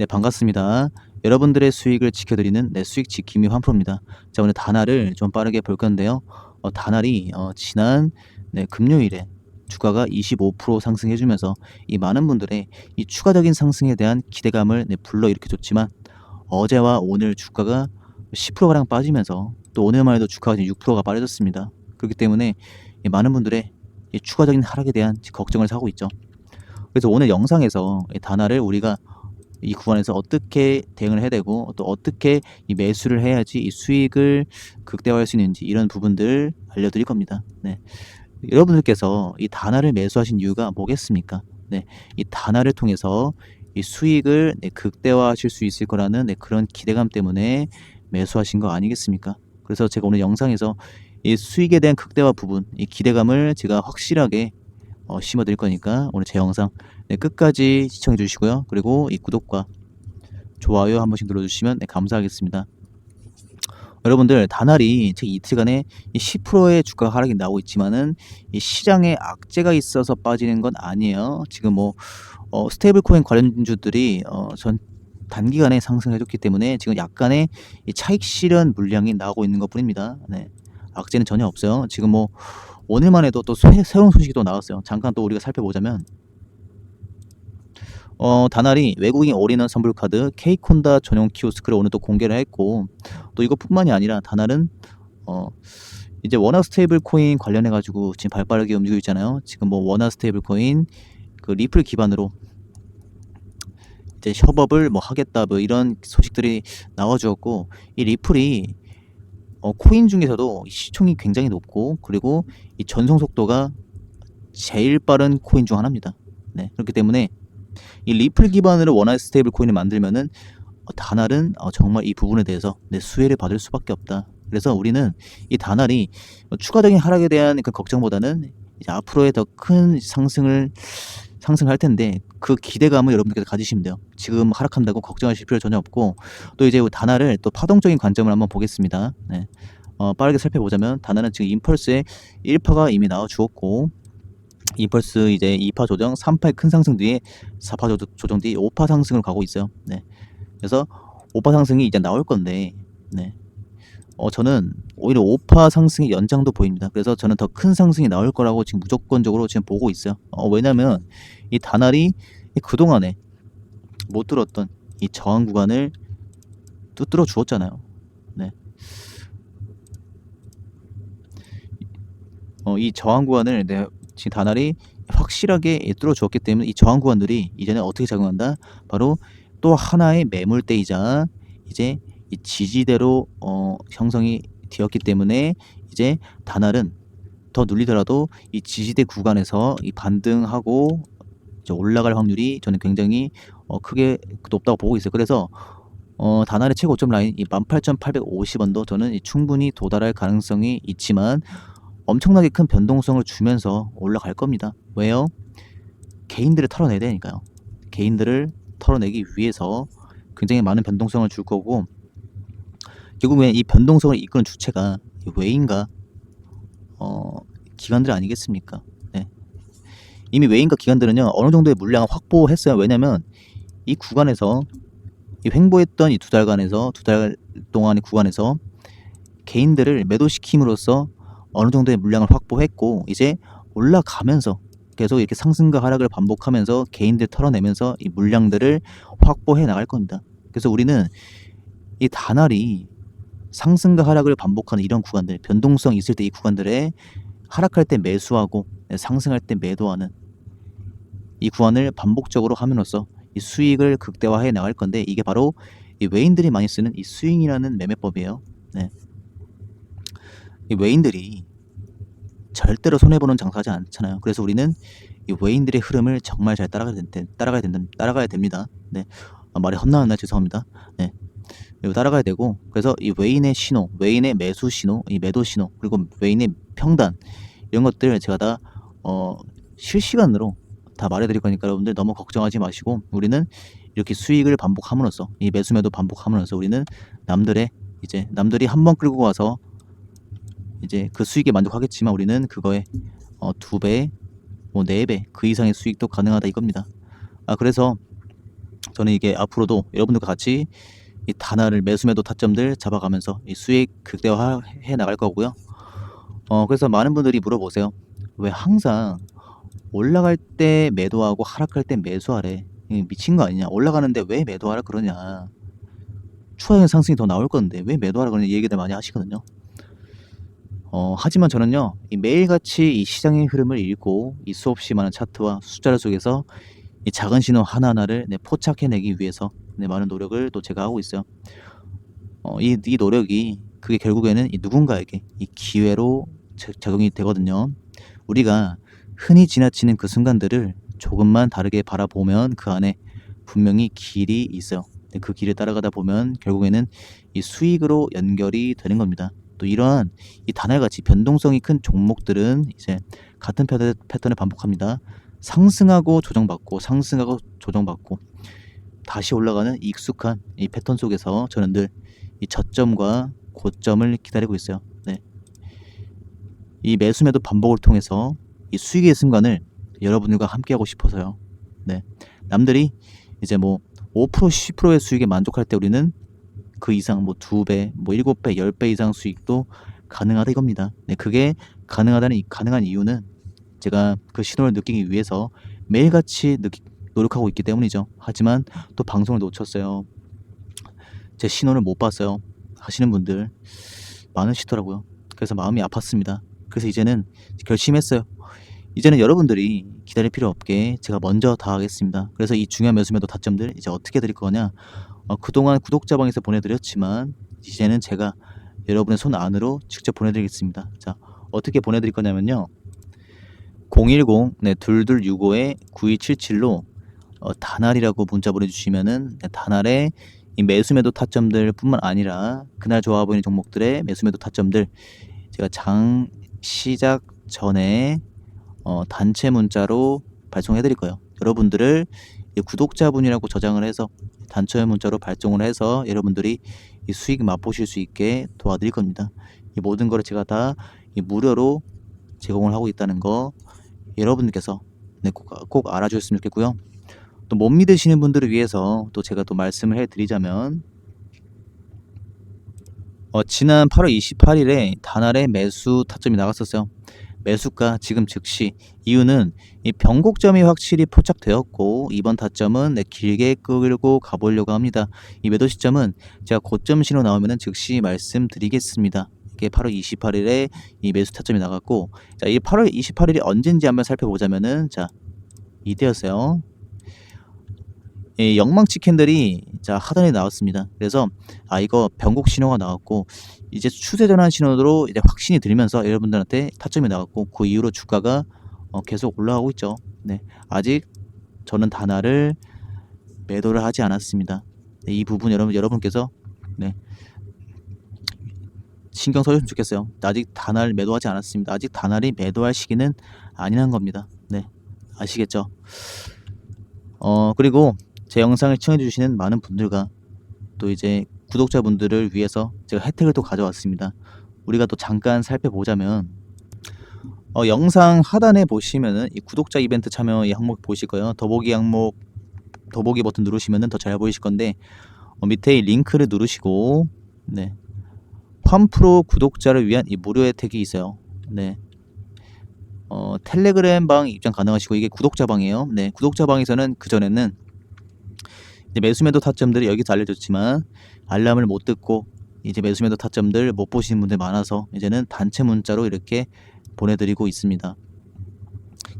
네, 반갑습니다. 여러분들의 수익을 지켜드리는 네, 수익 지킴이 환프로입니다. 자, 오늘 다날을 좀 빠르게 볼 건데요. 어, 다날이 어, 지난 네, 금요일에 주가가 25% 상승해주면서 이 많은 분들의 이 추가적인 상승에 대한 기대감을 네, 불러일으켜줬지만 어제와 오늘 주가가 10%가량 빠지면서 또 오늘만 해도 주가가 지금 6%가 빠져졌습니다. 그렇기 때문에 이 많은 분들의 이 추가적인 하락에 대한 걱정을 사고 있죠. 그래서 오늘 영상에서 이 다날을 우리가 이 구간에서 어떻게 대응을 해야 되고 또 어떻게 이 매수를 해야지 이 수익을 극대화할 수 있는지 이런 부분들 알려드릴 겁니다. 네. 여러분들께서 이 단화를 매수하신 이유가 뭐겠습니까? 네. 이 단화를 통해서 이 수익을 네, 극대화하실 수 있을 거라는 네, 그런 기대감 때문에 매수하신 거 아니겠습니까? 그래서 제가 오늘 영상에서 이 수익에 대한 극대화 부분, 이 기대감을 제가 확실하게 어, 심어드릴 거니까 오늘 제 영상 네, 끝까지 시청해 주시고요. 그리고 이 구독과 좋아요 한 번씩 눌러주시면 네, 감사하겠습니다. 여러분들 다날이 제 이틀간에 10%의 주가 하락이 나오고 있지만은 이 시장에 악재가 있어서 빠지는 건 아니에요. 지금 뭐 어, 스테이블 코인 관련주들이 어, 전 단기간에 상승해줬기 때문에 지금 약간의 이 차익 실현 물량이 나오고 있는 것 뿐입니다. 네. 악재는 전혀 없어요. 지금 뭐 오늘만 해도 또 새, 새로운 소식이 또 나왔어요. 잠깐 또 우리가 살펴보자면 어, 다날이 외국인 올인원 선불 카드 케이콘다 전용 키오스크를 오늘 또 공개를 했고 또 이것뿐만이 아니라 다날은 어, 이제 워낙 스테이블 코인 관련해 가지고 지금 발빠르게 움직이고 있잖아요. 지금 뭐 워낙 스테이블 코인 그 리플 기반으로 이제 협업을 뭐 하겠다 뭐 이런 소식들이 나와 주었고 이 리플이 어, 코인 중에서도 시총이 굉장히 높고 그리고 이 전송 속도가 제일 빠른 코인 중 하나입니다. 네, 그렇기 때문에 이 리플 기반으로 원화 스테이블 코인을 만들면은 어, 다날은 어, 정말 이 부분에 대해서 내 수혜를 받을 수밖에 없다. 그래서 우리는 이 다날이 어, 추가적인 하락에 대한 그 걱정보다는 이제 앞으로의 더 큰 상승을 상승할 텐데 그 기대감을 여러분들께서 가지시면 돼요. 지금 하락한다고 걱정하실 필요 전혀 없고 또 이제 다나를 또 파동적인 관점을 한번 보겠습니다. 네. 어, 빠르게 살펴보자면 다나는 지금 임펄스의 1파가 이미 나와 주었고 임펄스 이제 2파 조정, 3파의 큰 상승 뒤에 4파 조정 뒤에 5파 상승을 가고 있어요. 네. 그래서 5파 상승이 이제 나올 건데 네. 어, 저는 오히려 5파 상승의 연장도 보입니다. 그래서 저는 더 큰 상승이 나올 거라고 지금 무조건적으로 지금 보고 있어요. 어, 왜냐면 이 다날이 그동안에 못 들었던 이 저항 구간을 뚫어 주었잖아요. 네. 어, 이 저항 구간을 내 지금 다날이 확실하게 뚫어 주었기 때문에 이 저항 구간들이 이제는 어떻게 작용한다? 바로 또 하나의 매물대이자 이제 이 지지대로 어, 형성이 되었기 때문에 이제 다날은 더 눌리더라도 이 지지대 구간에서 이 반등하고 올라갈 확률이 저는 굉장히 어, 크게 높다고 보고 있어요. 그래서 어, 다날의 최고점 라인 이 18,850원도 저는 충분히 도달할 가능성이 있지만 엄청나게 큰 변동성을 주면서 올라갈 겁니다. 왜요? 개인들을 털어내야 되니까요. 개인들을 털어내기 위해서 굉장히 많은 변동성을 줄 거고 결국엔 이 변동성을 이끄는 주체가 외인과 어, 기관들 아니겠습니까? 네. 이미 외인과 기관들은요 어느 정도의 물량을 확보했어요. 왜냐면 이 구간에서 이 횡보했던 이 두 달간에서 두 달 동안의 구간에서 개인들을 매도시킴으로써 어느 정도의 물량을 확보했고 이제 올라가면서 계속 이렇게 상승과 하락을 반복하면서 개인들 털어내면서 이 물량들을 확보해 나갈 겁니다. 그래서 우리는 이 다날이 상승과 하락을 반복하는 이런 구간들, 변동성 있을 때 이 구간들에 하락할 때 매수하고 상승할 때 매도하는 이 구간을 반복적으로 함으로써 이 수익을 극대화해 나갈 건데 이게 바로 이 외인들이 많이 쓰는 이 스윙이라는 매매법이에요. 네. 이 외인들이 절대로 손해보는 장사하지 않잖아요. 그래서 우리는 이 외인들의 흐름을 정말 잘 따라가야, 된, 따라가야, 된다, 따라가야 됩니다. 네. 아, 말이 헛나왔나 죄송합니다. 네. 이거 따라가야 되고 그래서 이 외인의 신호, 외인의 매수 신호, 이 매도 신호 그리고 외인의 평단 이런 것들 제가 다 어, 실시간으로 다 말해드릴 거니까 여러분들 너무 걱정하지 마시고 우리는 이렇게 수익을 반복함으로써 이 매수 매도 반복함으로써 우리는 남들의 이제 남들이 한 번 끌고 와서 이제 그 수익에 만족하겠지만 우리는 그거에 어, 두 배, 뭐 네 배 그 이상의 수익도 가능하다 이겁니다. 아 그래서 저는 이게 앞으로도 여러분들과 같이 이 단화를 매수매도 타점들 잡아가면서 이 수익 극대화해 나갈 거고요. 어 그래서 많은 분들이 물어보세요. 왜 항상 올라갈 때 매도하고 하락할 때 매수하래? 이 미친 거 아니냐? 올라가는데 왜 매도하라 그러냐? 추가적인 상승이 더 나올 건데 왜 매도하라 그러냐 얘기들 많이 하시거든요. 어, 하지만 저는요, 이 매일같이 이 시장의 흐름을 읽고 이 수없이 많은 차트와 숫자를 속에서 이 작은 신호 하나하나를 네, 포착해내기 위해서 네, 많은 노력을 또 제가 하고 있어요. 어, 이, 이 노력이 그게 결국에는 이 누군가에게 이 기회로 자- 작용이 되거든요. 우리가 흔히 지나치는 그 순간들을 조금만 다르게 바라보면 그 안에 분명히 길이 있어요. 그 길을 따라가다 보면 결국에는 이 수익으로 연결이 되는 겁니다. 또 이러한 이 단알같이 변동성이 큰 종목들은 이제 같은 패턴을 반복합니다. 상승하고 조정받고 상승하고 조정받고 다시 올라가는 익숙한 이 패턴 속에서 저는 늘 이 저점과 고점을 기다리고 있어요. 네. 이 매수 매도 반복을 통해서 이 수익의 순간을 여러분들과 함께 하고 싶어서요. 네. 남들이 이제 뭐 5% 10%의 수익에 만족할 때 우리는 그 이상 뭐 2배, 뭐 7배, 10배 이상 수익도 가능하다 이겁니다. 네, 그게 가능하다는 이- 가능한 이유는 제가 그 신호를 느끼기 위해서 매일같이 느끼, 노력하고 있기 때문이죠. 하지만 또 방송을 놓쳤어요. 제 신호를 못 봤어요. 하시는 분들 많으시더라고요. 그래서 마음이 아팠습니다. 그래서 이제는 결심했어요. 이제는 여러분들이 기다릴 필요 없게 제가 먼저 다 하겠습니다. 그래서 이 중요한 매수매도 타점들 이제 어떻게 드릴 거냐? 어, 그동안 구독자방에서 보내드렸지만 이제는 제가 여러분의 손 안으로 직접 보내드리겠습니다. 자 어떻게 보내드릴 거냐면요. 010 네, 2265에 9277로 어, 단알이라고 문자 보내주시면은 네, 단알에 이 매수매도 타점들 뿐만 아니라 그날 좋아 보이는 종목들의 매수매도 타점들 제가 장 시작 전에 어, 단체 문자로 발송해 드릴 거예요. 여러분들을 이 구독자분이라고 저장을 해서 단체 문자로 발송을 해서 여러분들이 이 수익 맛보실 수 있게 도와드릴 겁니다. 이 모든 거를 제가 다이 무료로 제공을 하고 있다는 거 여러분께서 네, 꼭, 꼭 알아주셨으면 좋겠고요. 또 못 믿으시는 분들을 위해서 또 제가 또 말씀을 해드리자면 어, 지난 8월 28일에 단알의 매수 타점이 나갔었어요. 매수가 지금 즉시 이유는 이 변곡점이 확실히 포착되었고 이번 타점은 네, 길게 끌고 가보려고 합니다. 이 매도 시점은 제가 고점 신호 나오면 즉시 말씀드리겠습니다. 이게 8월 28일에 이 매수 타점이 나갔고 자, 이 8월 28일이 언젠지 한번 살펴보자면은 자 이때였어요. 이 영망치 캔들이 자 하단에 나왔습니다. 그래서 아 이거 변곡 신호가 나왔고 이제 추세 전환 신호로 이제 확신이 들면서 여러분들한테 타점이 나왔고 그 이후로 주가가 어, 계속 올라가고 있죠. 네 아직 저는 단화를 매도를 하지 않았습니다. 네, 이 부분 여러분 여러분께서 네 신경 써주시면 좋겠어요. 아직 단화를 매도하지 않았습니다. 아직 단화를 매도할 시기는 아니란 겁니다. 네 아시겠죠? 어 그리고 제 영상을 시청해주시는 많은 분들과 또 이제 구독자분들을 위해서 제가 혜택을 또 가져왔습니다. 우리가 또 잠깐 살펴보자면 어, 영상 하단에 보시면은 이 구독자 이벤트 참여 이 항목 보실 거예요. 더보기 항목 더보기 버튼 누르시면은 더 잘 보이실 건데 어, 밑에 이 링크를 누르시고 네 팜프로 구독자를 위한 이 무료 혜택이 있어요. 네. 어, 텔레그램 방 입장 가능하시고 이게 구독자 방이에요. 네, 구독자 방에서는 그 전에는 이제 매수매도 타점들이 여기서 알려줬지만 알람을 못 듣고 이제 매수매도 타점들 못 보시는 분들 많아서 이제는 단체 문자로 이렇게 보내드리고 있습니다.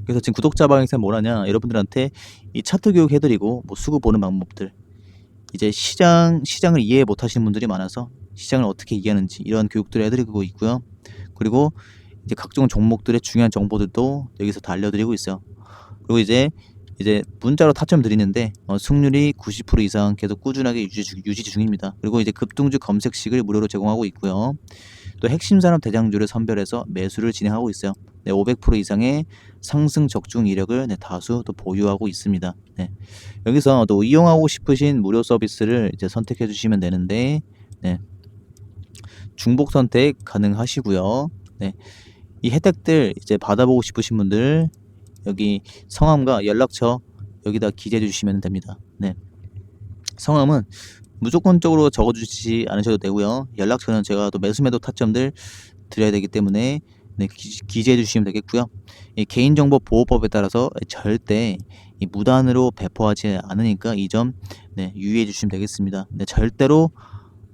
그래서 지금 구독자 뭘 하냐 여러분들한테 이 차트 교육 해드리고 뭐 수급 보는 방법들 이제 시장 시장을 이해 못하시는 분들이 많아서 시장을 어떻게 이해하는지 이런 교육들을 해드리고 있고요. 그리고 이제 각종 종목들의 중요한 정보들도 여기서 다 알려드리고 있어요. 그리고 이제 이제 문자로 타점 드리는데 어, 승률이 90% 이상 계속 꾸준하게 유지, 중- 유지 중입니다. 그리고 이제 급등주 검색식을 무료로 제공하고 있고요. 또 핵심 산업 대장주를 선별해서 매수를 진행하고 있어요. 네, 500% 이상의 상승 적중 이력을 네, 다수 또 보유하고 있습니다. 네. 여기서 또 이용하고 싶으신 무료 서비스를 이제 선택해 주시면 되는데 네. 중복 선택 가능하시고요. 네. 이 혜택들 이제 받아보고 싶으신 분들 여기 성함과 연락처 여기다 기재해 주시면 됩니다. 네. 성함은 무조건적으로 적어주지 않으셔도 되고요. 연락처는 제가 또 매수매도 타점들 드려야 되기 때문에 네, 기, 기재해 주시면 되겠고요. 이 개인정보 보호법에 따라서 절대 이 무단으로 배포하지 않으니까 이 점 네, 유의해 주시면 되겠습니다. 네, 절대로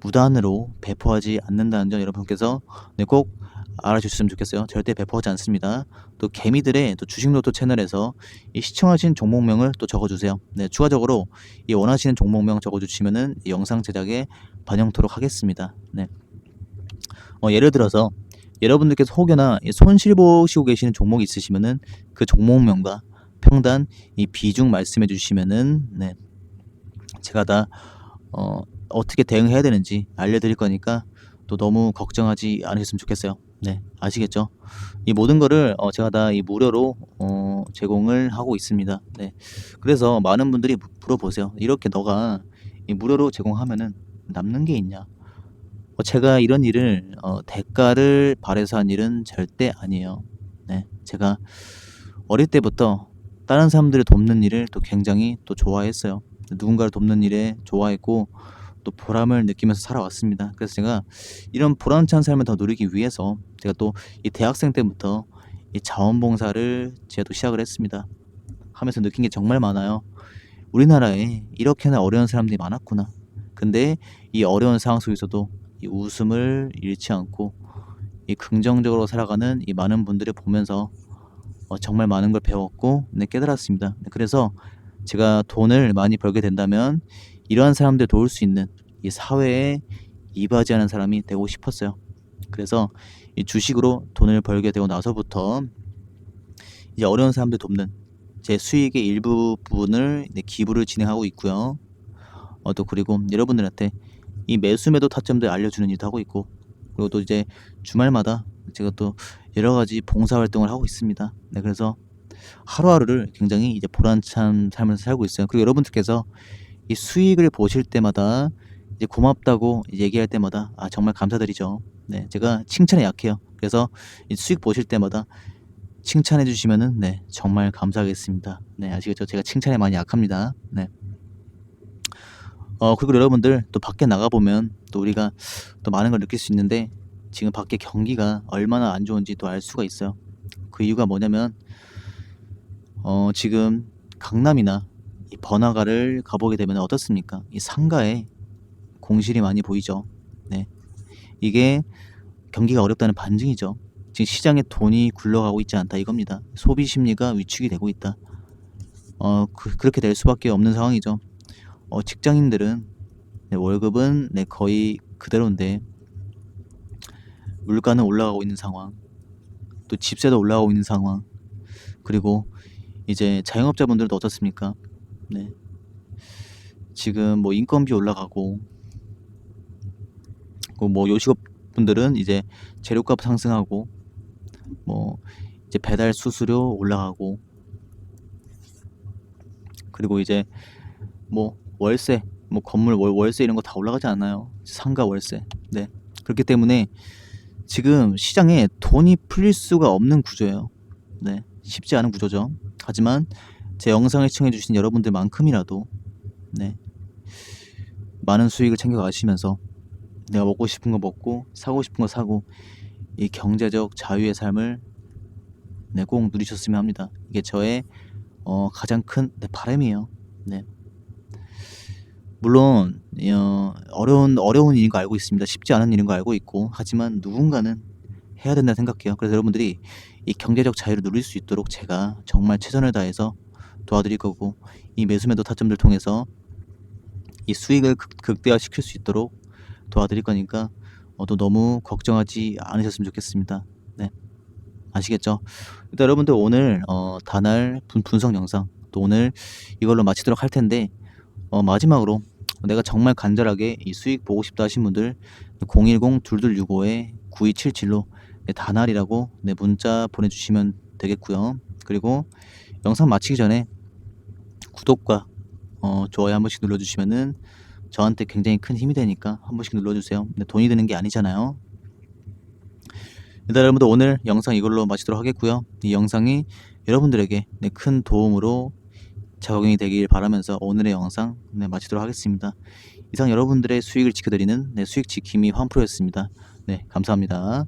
무단으로 배포하지 않는다는 점 여러분께서 네, 꼭 알아주셨으면 좋겠어요. 절대 배포하지 않습니다. 또 개미들의 또 주식노트 채널에서 이 시청하신 종목명을 또 적어주세요. 네, 추가적으로 이 원하시는 종목명 적어주시면은 이 영상 제작에 반영토록 하겠습니다. 네. 어, 예를 들어서 여러분들께서 혹여나 이 손실 보시고 계시는 종목이 있으시면은 그 종목명과 평단 이 비중 말씀해 주시면은 네. 제가 다 어, 어떻게 대응해야 되는지 알려드릴 거니까 또 너무 걱정하지 않으셨으면 좋겠어요. 네, 아시겠죠? 이 모든 거를 어, 제가 다 이 무료로 어, 제공을 하고 있습니다. 네, 그래서 많은 분들이 무- 물어보세요. 이렇게 너가 이 무료로 제공하면은 남는 게 있냐? 어, 제가 이런 일을 어, 대가를 바래서 한 일은 절대 아니에요. 네, 제가 어릴 때부터 다른 사람들을 돕는 일을 또 굉장히 또 좋아했어요. 누군가를 돕는 일에 좋아했고 또 보람을 느끼면서 살아왔습니다. 그래서 제가 이런 보람찬 삶을 더 누리기 위해서 제가 또 이 대학생 때부터 이 자원봉사를 제가 또 시작을 했습니다. 하면서 느낀 게 정말 많아요. 우리나라에 이렇게나 어려운 사람들이 많았구나. 근데 이 어려운 상황 속에서도 이 웃음을 잃지 않고 이 긍정적으로 살아가는 이 많은 분들을 보면서 어, 정말 많은 걸 배웠고 네, 깨달았습니다. 네, 그래서 제가 돈을 많이 벌게 된다면 이러한 사람들 도울 수 있는 이 사회에 이바지하는 사람이 되고 싶었어요. 그래서 이 주식으로 돈을 벌게 되고 나서부터 이제 어려운 사람들 돕는 제 수익의 일부 부분을 기부를 진행하고 있고요. 어, 또 그리고 여러분들한테 이 매수 매도 타점들 알려주는 일도 하고 있고 그리고 또 이제 주말마다 제가 또 여러 가지 봉사 활동을 하고 있습니다. 네, 그래서 하루하루를 굉장히 이제 보람찬 삶을 살고 있어요. 그리고 여러분들께서 이 수익을 보실 때마다 이제 고맙다고 얘기할 때마다 아 정말 감사드리죠. 네, 제가 칭찬에 약해요. 그래서 이 수익 보실 때마다 칭찬해 주시면은 네 정말 감사하겠습니다. 네 아시겠죠? 제가 칭찬에 많이 약합니다. 네. 어 그리고 여러분들 또 밖에 나가 보면 또 우리가 또 많은 걸 느낄 수 있는데 지금 밖에 경기가 얼마나 안 좋은지 또 알 수가 있어요. 그 이유가 뭐냐면 어 지금 강남이나 이 번화가를 가보게 되면 어떻습니까? 이 상가에 공실이 많이 보이죠. 네. 이게 경기가 어렵다는 반증이죠. 지금 시장에 돈이 굴러가고 있지 않다 이겁니다. 소비 심리가 위축이 되고 있다. 어, 그, 그렇게 될 수밖에 없는 상황이죠. 어, 직장인들은 네, 월급은 네, 거의 그대로인데 물가는 올라가고 있는 상황, 또 집세도 올라가고 있는 상황, 그리고 이제 자영업자분들도 어떻습니까? 네. 지금 뭐 인건비 올라가고, 그뭐 요식업 분들은 이제 재료값 상승하고, 뭐 이제 배달 수수료 올라가고, 그리고 이제 뭐 월세, 뭐 건물 월, 월세 이런 거 다 올라가지 않나요? 상가 월세. 네. 그렇기 때문에 지금 시장에 돈이 풀릴 수가 없는 구조예요. 네. 쉽지 않은 구조죠. 하지만 제 영상을 시청해 주신 여러분들만큼이라도 네. 많은 수익을 챙겨 가시면서 내가 먹고 싶은 거 먹고 사고 싶은 거 사고 이 경제적 자유의 삶을 네, 꼭 누리셨으면 합니다. 이게 저의 어, 가장 큰 네, 바람이에요. 네. 물론 어, 어려운 어려운 일인 거 알고 있습니다. 쉽지 않은 일인 거 알고 있고 하지만 누군가는 해야 된다 생각해요. 그래서 여러분들이 이 경제적 자유를 누릴 수 있도록 제가 정말 최선을 다해서 도와드릴 거고 이 매수매도 타점들 통해서 이 수익을 극, 극대화시킬 수 있도록 도와드릴 거니까 어, 또 너무 걱정하지 않으셨으면 좋겠습니다. 네. 아시겠죠? 일단 여러분들 오늘 어, 단알 분, 분석 영상 또 오늘 이걸로 마치도록 할 텐데 어, 마지막으로 내가 정말 간절하게 이 수익 보고 싶다 하신 분들 010-2265-9277로 네, 단알이라고 네, 문자 보내주시면 되겠고요. 그리고 영상 마치기 전에 구독과 어, 좋아요 한 번씩 눌러주시면은 저한테 굉장히 큰 힘이 되니까 한 번씩 눌러주세요. 네, 돈이 드는 게 아니잖아요. 일단 여러분들 오늘 영상 이걸로 마치도록 하겠고요. 이 영상이 여러분들에게 네, 큰 도움으로 적용이 되길 바라면서 오늘의 영상 네, 마치도록 하겠습니다. 이상 여러분들의 수익을 지켜드리는 네, 수익 지킴이 환프로였습니다. 네, 감사합니다.